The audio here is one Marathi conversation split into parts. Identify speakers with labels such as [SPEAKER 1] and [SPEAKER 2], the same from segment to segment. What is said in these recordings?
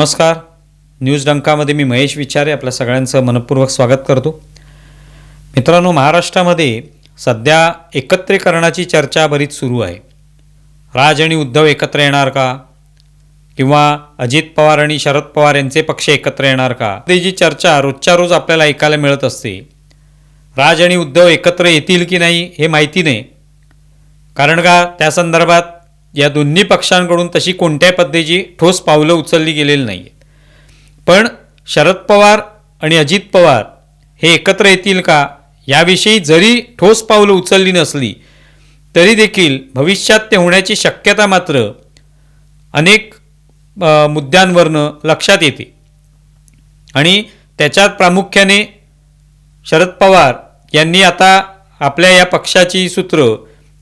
[SPEAKER 1] नमस्कार. न्यूज डंकामध्ये मी महेश विचारे आपल्या सगळ्यांचं मनपूर्वक स्वागत करतो. मित्रांनो महाराष्ट्रामध्ये सध्या एकत्रीकरणाची चर्चा बरीच सुरू आहे. राज आणि उद्धव एकत्र येणार का? किंवा अजित पवार आणि शरद पवार यांचे पक्ष एकत्र येणार का? ती जी चर्चा रोजच्या रोज आपल्याला ऐकायला मिळत असते. राज आणि उद्धव एकत्र येतील की नाही हे माहिती नाही. कारण का? त्या संदर्भात या दोन्ही पक्षांकडून तशी कोणत्याही पद्धतीची ठोस पावलं उचलली गेलेली नाही आहेत पण शरद पवार आणि अजित पवार हे एकत्र येतील का? याविषयी जरी ठोस पावलं उचलली नसली तरी देखील भविष्यात ते होण्याची शक्यता मात्र अनेक मुद्द्यांवरनं लक्षात येते. आणि त्याच्यात प्रामुख्याने शरद पवार यांनी आता आपल्या या पक्षाची सूत्र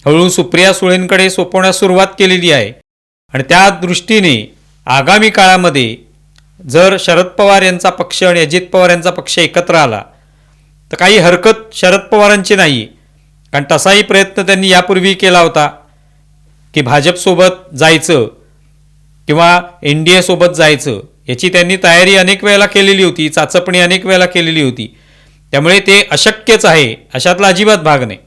[SPEAKER 1] हळूहळू सुप्रिया सुळेंकडे सोपवण्यास सुरुवात केलेली आहे. आणि त्या दृष्टीने आगामी काळामध्ये जर शरद पवार यांचा पक्ष आणि अजित पवार यांचा पक्ष एकत्र आला तर काही हरकत शरद पवारांची नाही. कारण तसाही प्रयत्न त्यांनी यापूर्वी केला होता की भाजपसोबत जायचं किंवा एन डी एसोबत जायचं याची त्यांनी तयारी अनेक वेळेला केलेली होती चाचपणी अनेक वेळेला केलेली होती. त्यामुळे ते अशक्यच आहे अशातला अजिबात भाग नाही.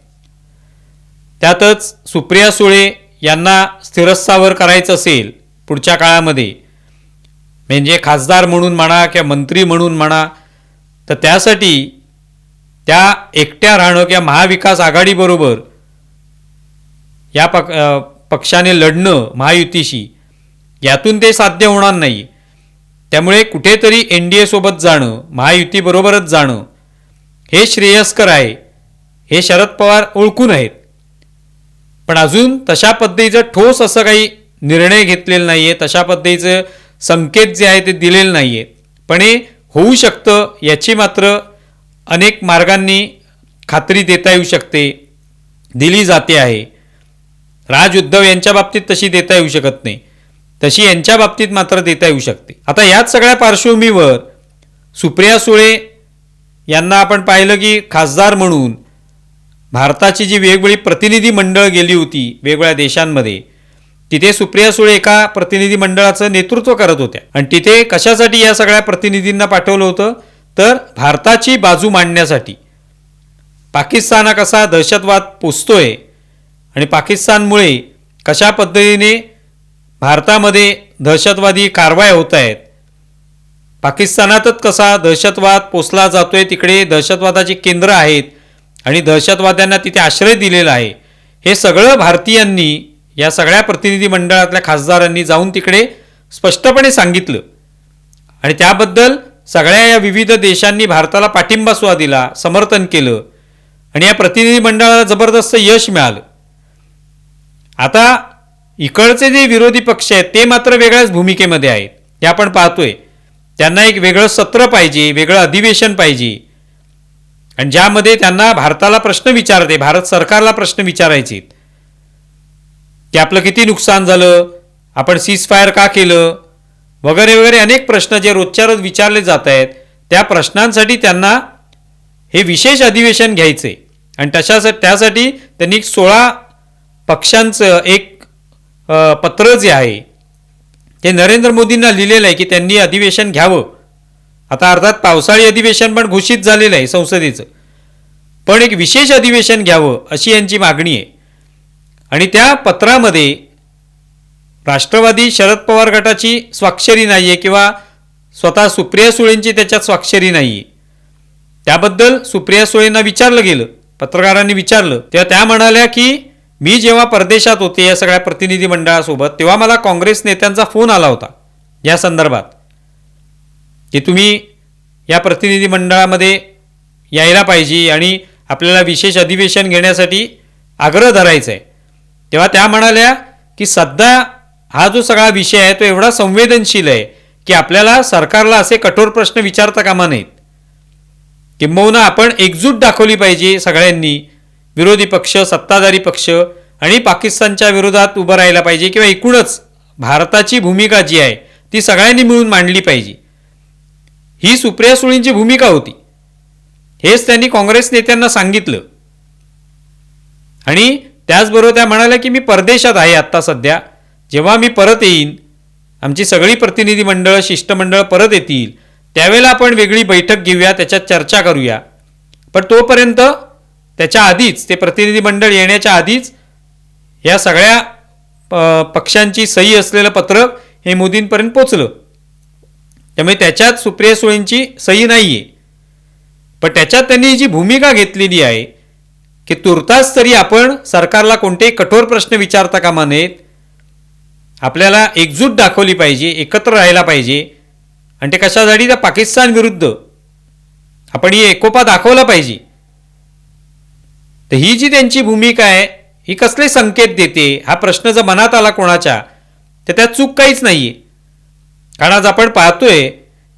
[SPEAKER 1] त्यातच सुप्रिया सुळे यांना स्थिरस्थावर करायचं असेल पुढच्या काळामध्ये. म्हणजे खासदार म्हणून म्हणा किंवा मंत्री म्हणून म्हणा तर त्यासाठी त्या एकट्या राहणं किंवा महाविकास आघाडीबरोबर या पक पक्षाने लढणं महायुतीशी यातून ते साध्य होणार नाही. त्यामुळे कुठेतरी एन डी एसोबत जाणं महायुतीबरोबरच जाणं हे श्रेयस्कर आहे. हे शरद पवार ओळखून आहेत. पण अजून तशा पद्धतीचं ठोस असं काही निर्णय घेतलेला नाही आहे तशा पद्धतीचं संकेत जे आहे ते दिलेले नाही आहेत पण हे होऊ शकतं याची मात्र अनेक मार्गांनी खात्री देता येऊ शकते दिली जाते आहे. राज उद्धव यांच्या बाबतीत तशी देता येऊ शकत नाही. तशी यांच्या बाबतीत मात्र देता येऊ शकते. आता याच सगळ्या पार्श्वभूमीवर सुप्रिया सुळे यांना आपण पाहिलं की खासदार म्हणून भारताची जी वेगवेगळी प्रतिनिधी मंडळ गेली होती वेगवेगळ्या देशांमध्ये तिथे सुप्रिया सुळे एका प्रतिनिधी मंडळाचं नेतृत्व करत होत्या. आणि तिथे कशासाठी या सगळ्या प्रतिनिधींना पाठवलं होतं? तर भारताची बाजू मांडण्यासाठी. पाकिस्तान कसा दहशतवाद पोचतोय आणि पाकिस्तानमुळे कशा पद्धतीने भारतामध्ये दहशतवादी कारवाया होत आहेत पाकिस्तानातच कसा दहशतवाद पोचला जातोय तिकडे दहशतवादाची केंद्र आहेत आणि दहशतवाद्यांना तिथे आश्रय दिलेला आहे. हे सगळं भारतीयांनी या सगळ्या प्रतिनिधी मंडळातल्या खासदारांनी जाऊन तिकडे स्पष्टपणे सांगितलं. आणि त्याबद्दल सगळ्या या विविध देशांनी भारताला पाठिंबा सुद्धा दिला समर्थन केलं. आणि या प्रतिनिधी मंडळाला जबरदस्त यश मिळालं. आता इकडचे जे विरोधी पक्ष आहेत ते मात्र वेगळ्याच भूमिकेमध्ये आहेत. हे आपण पाहतोय. त्यांना एक वेगळं सत्र पाहिजे वेगळं अधिवेशन पाहिजे. आणि ज्यामध्ये त्यांना भारताला प्रश्न विचारते भारत सरकारला प्रश्न विचारायचे. की आपलं किती नुकसान झालं आपण सीज फायर का केलं वगैरे वगैरे अनेक प्रश्न जे रोजच्या रोज विचारले जात आहेत त्या प्रश्नांसाठी त्यांना हे विशेष अधिवेशन घ्यायचे. आणि तशा त्यासाठी त्यांनी सोळा पक्षांचं एक पत्र जे आहे ते नरेंद्र मोदींना लिहिलेलं आहे की त्यांनी अधिवेशन घ्यावं. आता अर्थात पावसाळी अधिवेशन पण घोषित झालेलं आहे संसदेचं. पण एक विशेष अधिवेशन घ्यावं अशी यांची मागणी आहे. आणि त्या पत्रामध्ये राष्ट्रवादी शरद पवार गटाची स्वाक्षरी नाही आहे किंवा स्वतः सुप्रिया सुळेंची त्याच्यात स्वाक्षरी नाही आहे त्याबद्दल सुप्रिया सुळेंना विचारलं गेलं पत्रकारांनी विचारलं. तेव्हा त्या म्हणाल्या की मी जेव्हा परदेशात होते या सगळ्या प्रतिनिधी मंडळासोबत तेव्हा मला काँग्रेस नेत्यांचा फोन आला होता. या संदर्भात. की तुम्ही या प्रतिनिधी मंडळामध्ये यायला पाहिजे आणि आपल्याला विशेष अधिवेशन घेण्यासाठी आग्रह धरायचा आहे तेव्हा त्या म्हणाल्या की सध्या हा जो सगळा विषय आहे तो एवढा संवेदनशील आहे की आपल्याला सरकारला असे कठोर प्रश्न विचारता कामा नाहीत किंबहुना आपण एकजूट दाखवली पाहिजे सगळ्यांनी विरोधी पक्ष सत्ताधारी पक्ष आणि पाकिस्तानच्या विरोधात उभं राहायला पाहिजे किंवा एकूणच भारताची भूमिका जी आहे ती सगळ्यांनी मिळून मांडली पाहिजे. ही सुप्रिया सुळेंची भूमिका होती. हेच त्यांनी काँग्रेस नेत्यांना सांगितलं. आणि त्याचबरोबर त्या म्हणाल्या की मी परदेशात आहे आत्ता सध्या. जेव्हा मी परत येईन आमची सगळी प्रतिनिधी मंडळं शिष्टमंडळ परत येतील. त्यावेळेला आपण वेगळी बैठक घेऊया त्याच्यात चर्चा करूया. पण तोपर्यंत त्याच्या आधीच ते प्रतिनिधी मंडळ येण्याच्या आधीच या सगळ्या प- पक्षांची सही असलेलं पत्रक हे मोदींपर्यंत पोचलं. त्यामुळे त्याच्यात सुप्रिया सुळेंची सही नाही आहे पण त्याच्यात त्यांनी जी भूमिका घेतलेली आहे की तुर्तास तरी आपण सरकारला कोणतेही कठोर प्रश्न विचारता कामा नयेत. आपल्याला एकजूट दाखवली पाहिजे एकत्र राहायला पाहिजे. आणि ते कशासाठी त्या पाकिस्तान विरुद्ध. आपण ही एकोपा दाखवला पाहिजे. तर ही जी त्यांची भूमिका आहे ही कसले संकेत देते? हा प्रश्न जर मनात आला कोणाच्या तर त्यात चूक काहीच नाही आहे कारण आज आपण पाहतोय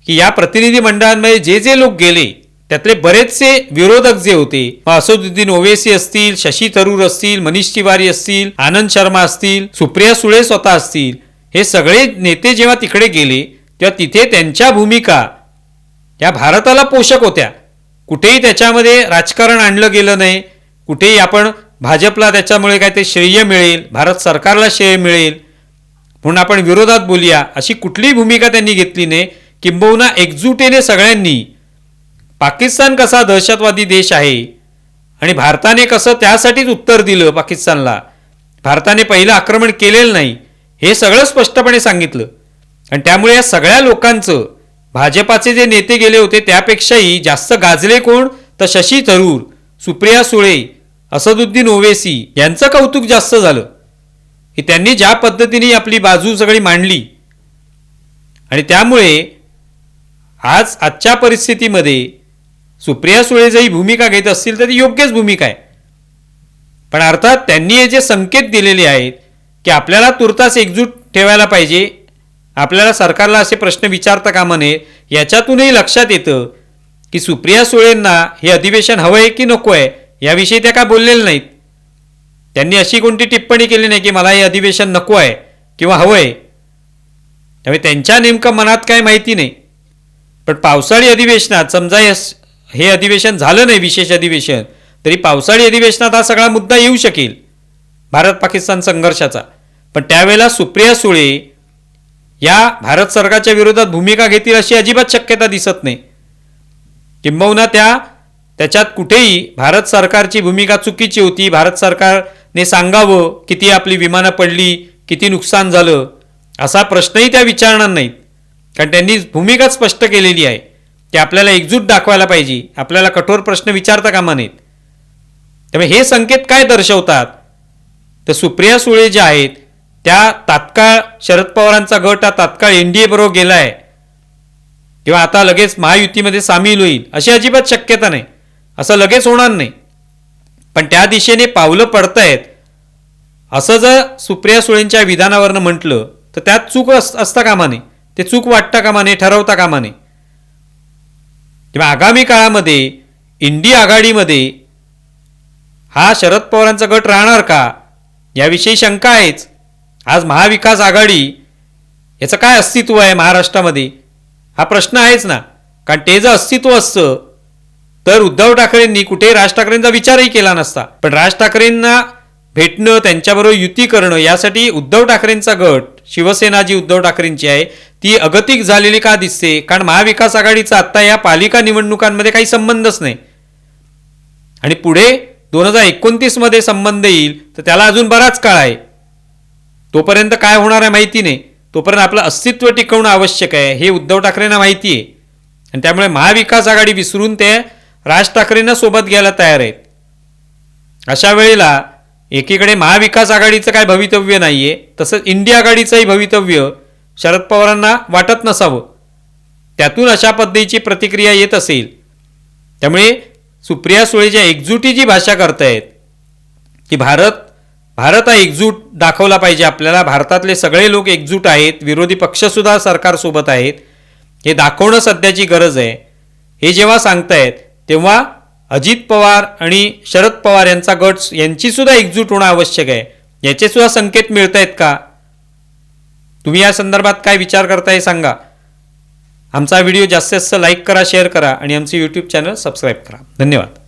[SPEAKER 1] की या प्रतिनिधी मंडळांमध्ये जे जे लोक गेले त्यातले बरेचसे विरोधक जे होते असदुद्दीन ओवेसी असतील शशी थरूर असतील मनीष तिवारी असतील आनंद शर्मा असतील सुप्रिया सुळे स्वतः असतील हे सगळे नेते जेव्हा तिकडे गेले तेव्हा तिथे त्यांच्या भूमिका या भारताला पोषक होत्या. कुठेही त्याच्यामध्ये राजकारण आणलं गेलं नाही कुठेही आपण भाजपला त्याच्यामुळे काय ते श्रेय मिळेल भारत सरकारला श्रेय मिळेल म्हणून आपण विरोधात बोलूया. अशी कुठलीही भूमिका त्यांनी घेतली नाही. किंबहुना एकजुटीने सगळ्यांनी. पाकिस्तान कसा दहशतवादी देश आहे? आणि भारताने कसं त्यासाठीच उत्तर दिलं पाकिस्तानला? भारताने पहिलं आक्रमण केलेलं नाही. हे सगळं स्पष्टपणे सांगितलं. आणि त्यामुळे या सगळ्या लोकांचं भाजपाचे जे नेते गेले होते त्यापेक्षाही जास्त गाजले कोण? तर शशी थरूर सुप्रिया सुळे असदुद्दीन ओवेसी यांचं कौतुक जास्त झालं. की त्यांनी ज्या पद्धतीने आपली बाजू सगळी मांडली आणि त्यामुळे आज आजच्या परिस्थितीमध्ये सुप्रिया सुळे जरी भूमिका घेत असतील तर ती योग्यच भूमिका आहे. पण अर्थात त्यांनी हे जे संकेत दिलेले आहेत की आपल्याला तुर्तास एकजूट ठेवायला पाहिजे आपल्याला सरकारला असे प्रश्न विचारता कामा नये याच्यातूनही लक्षात येतं की सुप्रिया सुळेंना हे अधिवेशन हवं आहे की नको आहे याविषयी त्या का बोललेल्या नाहीत? त्यांनी अशी कोणती टिप्पणी केली नाही की मला हे अधिवेशन नको आहे किंवा हवं आहे त्यामुळे त्यांच्या नेमकं मनात काय माहिती नाही. पण पावसाळी अधिवेशनात समजा यस- हे अधिवेशन झालं नाही विशेष अधिवेशन तरी पावसाळी अधिवेशनात हा सगळा मुद्दा येऊ शकेल. भारत पाकिस्तान संघर्षाचा. पण त्यावेळेला सुप्रिया सुळे या भारत सरकारच्या विरोधात भूमिका घेतील अशी अजिबात शक्यता दिसत नाही. किंबहुना त्या त्याच्यात कुठेही भारत सरकारची भूमिका चुकीची होती भारत सरकार ने सांगावं किती आपली विमानं पडली किती नुकसान झालं असा प्रश्नही त्या विचारणार नाहीत. कारण त्यांनी भूमिका स्पष्ट केलेली आहे की आपल्याला एकजूट दाखवायला पाहिजे आपल्याला कठोर प्रश्न विचारता कामा नयेत. त्यामुळे हे संकेत काय दर्शवतात? तर सुप्रिया सुळे ज्या आहेत त्या तात्काळ शरद पवारांचा गट हा तात्काळ एन डी ए बरोबर गेला आहे किंवा आता लगेच महायुतीमध्ये सामील होईल अशी अजिबात शक्यता नाही. असं लगेच होणार नाही. पण त्या दिशेने पावलं पडतायत. असं जर सुप्रिया सुळेंच्या विधानावरनं म्हटलं तर त्यात चूक अस असता कामा नये. ते चूक वाटता कामा नये ठरवता कामा नये. किंवा आगामी काळामध्ये इंडी आघाडीमध्ये हा शरद पवारांचा गट राहणार का? याविषयी शंका आहेच. आज महाविकास आघाडी याचं काय अस्तित्व आहे महाराष्ट्रामध्ये? हा प्रश्न आहेच ना. कारण ते जर अस्तित्व असतं तर उद्धव ठाकरेंनी कुठे राज ठाकरेंचा विचारही केला नसता. पण राज ठाकरेंना भेटणं त्यांच्याबरोबर युती करणं यासाठी उद्धव ठाकरेंचा गट शिवसेना जी उद्धव ठाकरेंची आहे. ती अगतिक झालेली का दिसते? कारण महाविकास आघाडीचा आत्ता या पालिका निवडणुकांमध्ये काही संबंधच नाही. आणि पुढे दोन हजार एकोणतीसमध्ये संबंध येईल तर त्याला अजून बराच काळ आहे. तोपर्यंत काय होणार आहे माहिती नाही. तोपर्यंत आपलं अस्तित्व टिकवणं आवश्यक आहे हे उद्धव ठाकरेंना माहिती आहे. आणि त्यामुळे महाविकास आघाडी विसरून ते राज ठाकरेंना सोबत घ्यायला तयार आहेत. अशा वेळेला एकीकडे महाविकास आघाडीचं काय भवितव्य नाही आहे तसंच इंडिया आघाडीचंही भवितव्य शरद पवारांना वाटत नसावं. त्यातून अशा पद्धतीची प्रतिक्रिया येत असेल. त्यामुळे सुप्रिया सुळेच्या एकजुटी जी भाषा करतायत की भारत भारत हा एकजूट दाखवला पाहिजे आपल्याला. भारतातले सगळे लोक एकजूट आहेत विरोधी पक्षसुद्धा सरकारसोबत आहेत. हे दाखवणं सध्याची गरज आहे. हे जेव्हा सांगतायत तेव्हा अजित पवार आणि शरद पवार यांचा गट यांची सुद्धा एकजूट होणं आवश्यक आहे. याचे सुद्धा संकेत मिळत आहेत का? तुम्ही या संदर्भात काय विचार करताय सांगा. आमचा व्हिडिओ जास्तीत जास्त लाईक करा शेअर करा आणि आमचे यूट्यूब चॅनल सबस्क्राईब करा. धन्यवाद.